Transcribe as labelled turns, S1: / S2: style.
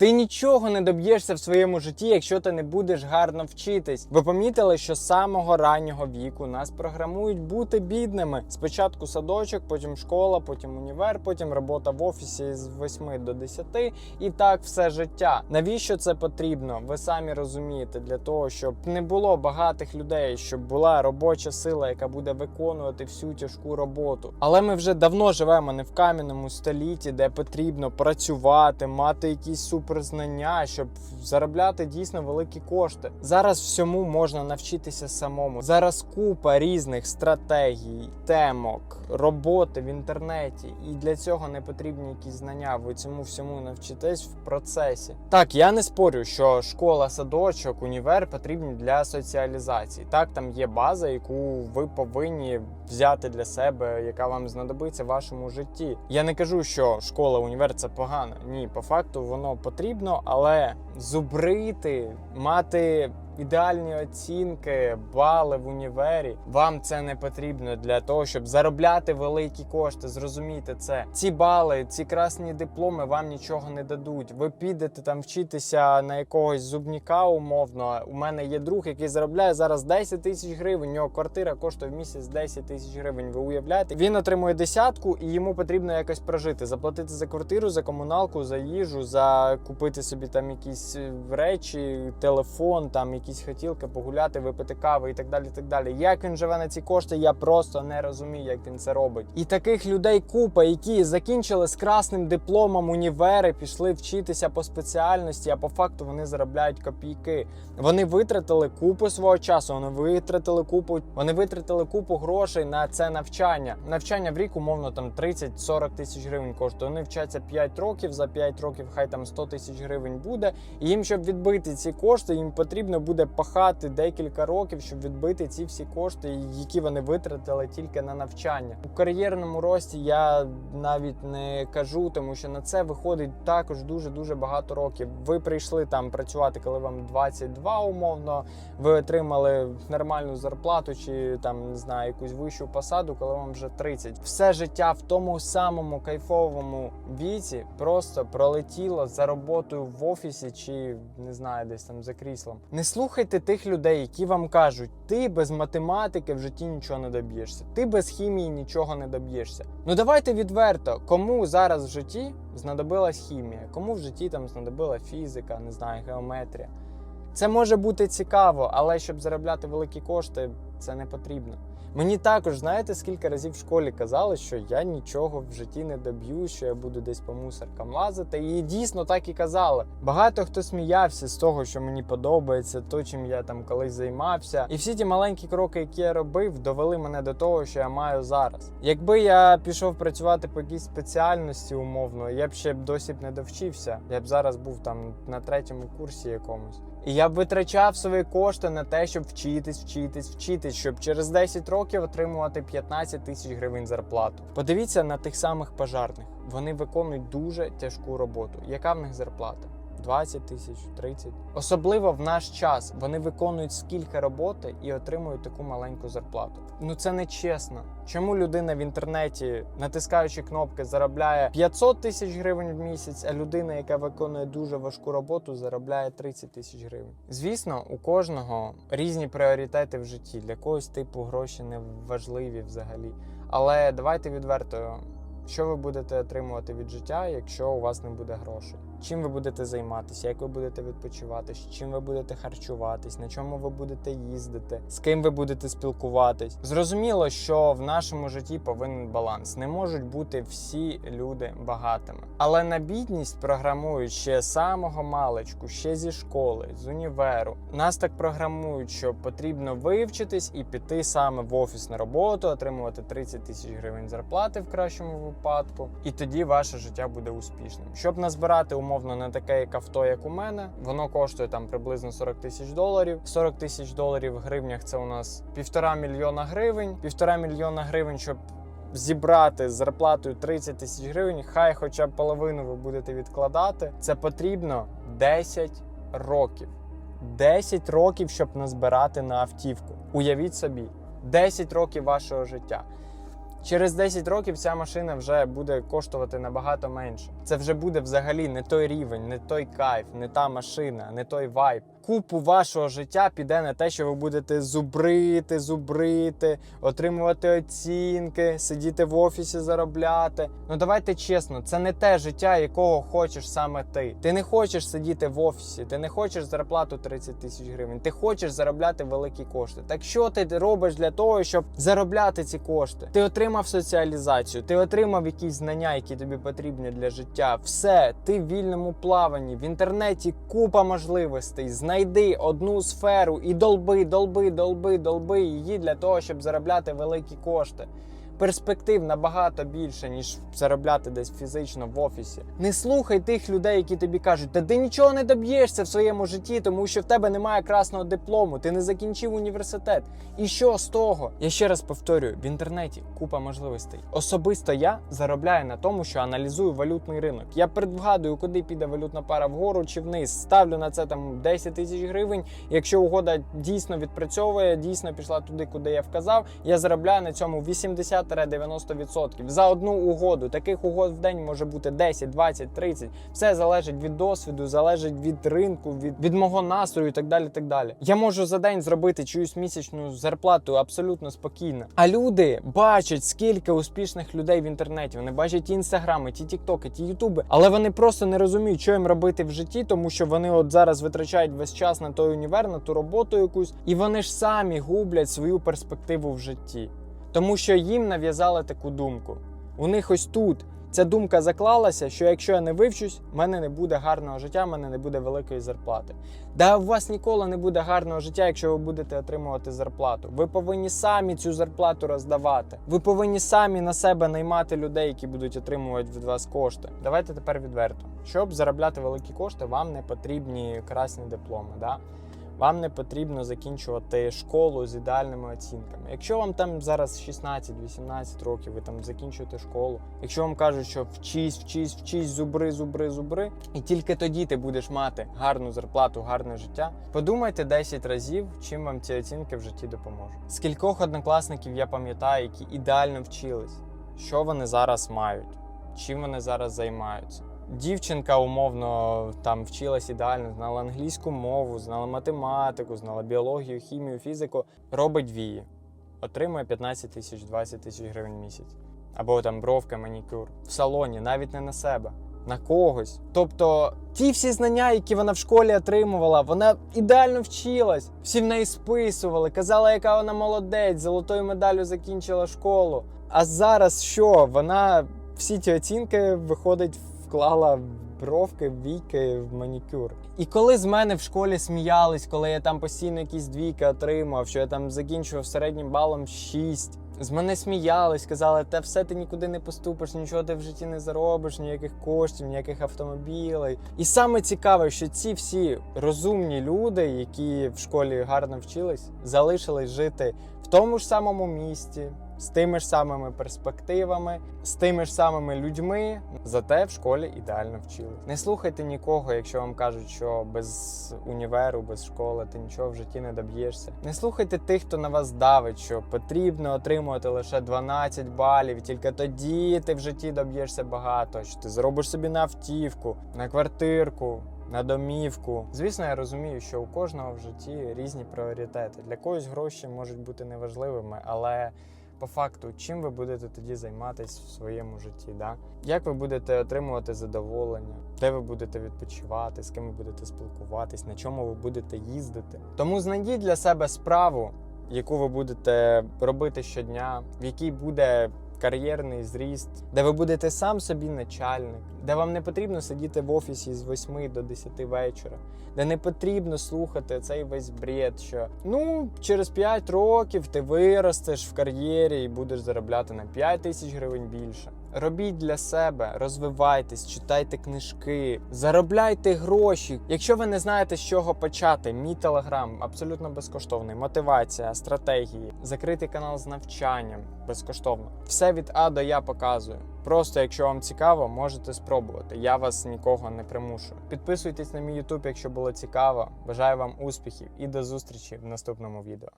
S1: Ти нічого не доб'єшся в своєму житті, якщо ти не будеш гарно вчитись. Ви помітили, що з самого раннього віку нас програмують бути бідними. Спочатку садочок, потім школа, потім універ, потім робота в офісі з 8 до 10 і так все життя. Навіщо це потрібно? Ви самі розумієте, для того, щоб не було багатих людей, щоб була робоча сила, яка буде виконувати всю тяжку роботу. Але ми вже давно живемо не в кам'яному столітті, де потрібно працювати, мати якісь суперзнання, щоб заробляти дійсно великі кошти. Зараз всьому можна навчитися самому. Зараз купа різних стратегій, темок, роботи в інтернеті, і для цього не потрібні якісь знання. Ви цьому всьому навчитесь в процесі. Так, я не спорю, що школа, садочок, універ потрібні для соціалізації. Так, там є база, яку ви повинні взяти для себе, яка вам знадобиться в вашому житті. Я не кажу, що школа, універ це погано. Ні, по факту воно потрібно, але зубрити, мати. Ідеальні оцінки, бали в універі. Вам це не потрібно для того, щоб заробляти великі кошти. Зрозумійте це. Ці бали, ці красні дипломи вам нічого не дадуть. Ви підете там вчитися на якогось зубніка умовно. У мене є друг, який заробляє зараз 10 тисяч гривень. У нього квартира коштує в місяць 10 тисяч гривень. Ви уявляєте? Він отримує десятку, і йому потрібно якось прожити, заплатити за квартиру, за комуналку, за їжу, за купити собі там якісь е, речі, телефон, там якісь хотілки, погуляти, випити кави і так далі. так далі. Як він живе на ці кошти, я просто не розумію, як він це робить. І таких людей купа, які закінчили з красним дипломом універи, пішли вчитися по спеціальності, а по факту вони заробляють копійки. Вони витратили купу свого часу, вони витратили купу, вони витратили купу грошей на це навчання. Навчання в рік, умовно, там 30-40 тисяч гривень коштує. Вони вчаться 5 років, за 5 років хай там 100 тисяч гривень буде. І їм, щоб відбити ці кошти, їм потрібно буде пахати декілька років, щоб відбити ці всі кошти, які вони витратили тільки на навчання. У кар'єрному рості я навіть не кажу, тому що на це виходить також дуже дуже багато років. Ви прийшли там працювати, коли вам 22 умовно. Ви отримали нормальну зарплату чи там не знаю якусь вищу посаду, коли вам вже 30. Все життя в тому самому кайфовому віці просто пролетіло за роботою в офісі чи не знаю, десь там за кріслом. Не слухайте тих людей, які вам кажуть, ти без математики в житті нічого не доб'єшся, ти без хімії нічого не доб'єшся. Ну давайте відверто, кому зараз в житті знадобилась хімія, кому в житті там знадобила фізика, не знаю, геометрія. Це може бути цікаво, але щоб заробляти великі кошти, це не потрібно. Мені також, знаєте, скільки разів в школі казали, що я нічого в житті не доб'ю, що я буду десь по мусоркам лазити. І дійсно так і казали. Багато хто сміявся з того, що мені подобається, то чим я там колись займався. І всі ті маленькі кроки, які я робив, довели мене до того, що я маю зараз. Якби я пішов працювати по якійсь спеціальності умовно, я б ще досі б не довчився. Я б зараз був там на третьому курсі якомусь. І я б витрачав свої кошти на те, щоб вчитись, вчитись, вчитись, щоб через 10 років отримувати 15 тисяч гривень зарплату. Подивіться на тих самих пожарних. Вони виконують дуже тяжку роботу. Яка в них зарплата? 20 тисяч, 30. Особливо в наш час вони виконують скільки роботи і отримують таку маленьку зарплату. Ну це не чесно. Чому людина в інтернеті, натискаючи кнопки, заробляє 500 тисяч гривень в місяць, а людина, яка виконує дуже важку роботу, заробляє 30 тисяч гривень? Звісно, у кожного різні пріоритети в житті. Для когось типу гроші не важливі взагалі. Але давайте відверто. Що ви будете отримувати від життя, якщо у вас не буде грошей? Чим ви будете займатися, як ви будете відпочивати, з чим ви будете харчуватись, на чому ви будете їздити, з ким ви будете спілкуватись? Зрозуміло, що в нашому житті повинен баланс. Не можуть бути всі люди багатими. Але на бідність програмують ще самого маличку, ще зі школи, з універу. Нас так програмують, що потрібно вивчитись і піти саме в офіс на роботу, отримувати 30 тисяч гривень зарплати в кращому випадку, і тоді ваше життя буде успішним. Щоб назбирати умовно на таке як авто, як у мене, воно коштує там приблизно 40 тисяч доларів. 40 тисяч доларів в гривнях це у нас півтора мільйона гривень. Півтора мільйона гривень, щоб зібрати з зарплатою 30 тисяч гривень, хай хоча б половину ви будете відкладати. Це потрібно 10 років. 10 років, щоб назбирати на автівку. Уявіть собі, 10 років вашого життя. Через 10 років ця машина вже буде коштувати набагато менше. Це вже буде взагалі не той рівень, не той кайф, не та машина, не той вайб. Купу вашого життя піде на те, що ви будете зубрити, зубрити, отримувати оцінки, сидіти в офісі, заробляти. Ну давайте чесно, це не те життя, якого хочеш саме ти. Ти не хочеш сидіти в офісі, ти не хочеш зарплату 30 тисяч гривень. Ти хочеш заробляти великі кошти. Так що ти робиш для того, щоб заробляти ці кошти? Ти отримав соціалізацію, ти отримав якісь знання, які тобі потрібні для життя. Все, ти в вільному плаванні. В інтернеті купа можливостей. Знайди одну сферу і долби, долби, долби, долби її для того, щоб заробляти великі кошти. Перспектив набагато більше, ніж заробляти десь фізично в офісі. Не слухай тих людей, які тобі кажуть, та ти нічого не доб'єшся в своєму житті, тому що в тебе немає красного диплому, ти не закінчив університет. І що з того? Я ще раз повторюю: в інтернеті купа можливостей. Особисто я заробляю на тому, що аналізую валютний ринок. Я предвгадую, куди піде валютна пара вгору чи вниз. Ставлю на це там 10 тисяч гривень. Якщо угода дійсно відпрацьовує, дійсно пішла туди, куди я вказав, я заробляю на цьому 80-90% за одну угоду. Таких угод в день може бути 10, 20, 30. Все залежить від досвіду, залежить від ринку, від, від мого настрою і так далі. Так далі. Я можу за день зробити чиюсь місячну зарплату абсолютно спокійно. А люди бачать, скільки успішних людей в інтернеті. Вони бачать інстаграми, ті тіктоки, ті ютуби, але вони просто не розуміють, що їм робити в житті, тому що вони от зараз витрачають весь час на той універ, на ту роботу якусь, і вони ж самі гублять свою перспективу в житті. Тому що їм нав'язали таку думку. У них ось тут ця думка заклалася, що якщо я не вивчусь, в мене не буде гарного життя, в мене не буде великої зарплати. Да у вас ніколи не буде гарного життя, якщо ви будете отримувати зарплату. Ви повинні самі цю зарплату роздавати. Ви повинні самі на себе наймати людей, які будуть отримувати від вас кошти. Давайте тепер відверто. Щоб заробляти великі кошти, вам не потрібні красні дипломи. Да? Вам не потрібно закінчувати школу з ідеальними оцінками. Якщо вам там зараз 16-18 років, ви там закінчуєте школу. Якщо вам кажуть, що вчись, вчись, вчись, зубри, зубри, зубри, і тільки тоді ти будеш мати гарну зарплату, гарне життя. Подумайте 10 разів, чим вам ці оцінки в житті допоможуть. Скількох однокласників я пам'ятаю, які ідеально вчились, що вони зараз мають, чим вони зараз займаються. Дівчинка умовно там вчилась ідеально, знала англійську мову, знала математику, знала біологію, хімію, фізику. Робить вії, отримує 15 тисяч 20 тисяч гривень в місяць. Або там бровка, манікюр в салоні, навіть не на себе, на когось. Тобто, ті всі знання, які вона в школі отримувала, вона ідеально вчилась. Всі в неї списували, казала, яка вона молодець, золотою медаллю закінчила школу. А зараз що? Вона всі ці оцінки виходить вклала бровки, війки, в манікюр. І коли з мене в школі сміялись, коли я там постійно якісь двійки отримав, що я там закінчував середнім балом 6, з мене сміялись, казали, та все ти нікуди не поступиш, нічого ти в житті не заробиш, ніяких коштів, ніяких автомобілей. І саме цікаве, що ці всі розумні люди, які в школі гарно вчились, залишились жити в тому ж самому місті. З тими ж самими перспективами, з тими ж самими людьми, зате в школі ідеально вчили. Не слухайте нікого, якщо вам кажуть, що без універу, без школи ти нічого в житті не доб'єшся. Не слухайте тих, хто на вас давить, що потрібно отримувати лише 12 балів, тільки тоді ти в житті доб'єшся багато. Що ти заробиш собі на автівку, на квартирку. На домівку. Звісно, я розумію, що у кожного в житті різні пріоритети. Для когось гроші можуть бути неважливими, але по факту, чим ви будете тоді займатися в своєму житті? Да? Як ви будете отримувати задоволення, де ви будете відпочивати, з ким ви будете спілкуватись, на чому ви будете їздити? Тому знайдіть для себе справу, яку ви будете робити щодня, в якій буде кар'єрний зріст, де ви будете сам собі начальник, де вам не потрібно сидіти в офісі з 8 до 10 вечора, де не потрібно слухати цей весь бред, що ну через 5 років ти виростеш в кар'єрі і будеш заробляти на 5 тисяч гривень більше. Робіть для себе, розвивайтесь, читайте книжки, заробляйте гроші. Якщо ви не знаєте, з чого почати, мій телеграм абсолютно безкоштовний. Мотивація, стратегії, закритий канал з навчанням безкоштовно. Все від А до Я показую. Просто, якщо вам цікаво, можете спробувати. Я вас нікого не примушую. Підписуйтесь на мій YouTube, якщо було цікаво. Бажаю вам успіхів і до зустрічі в наступному відео.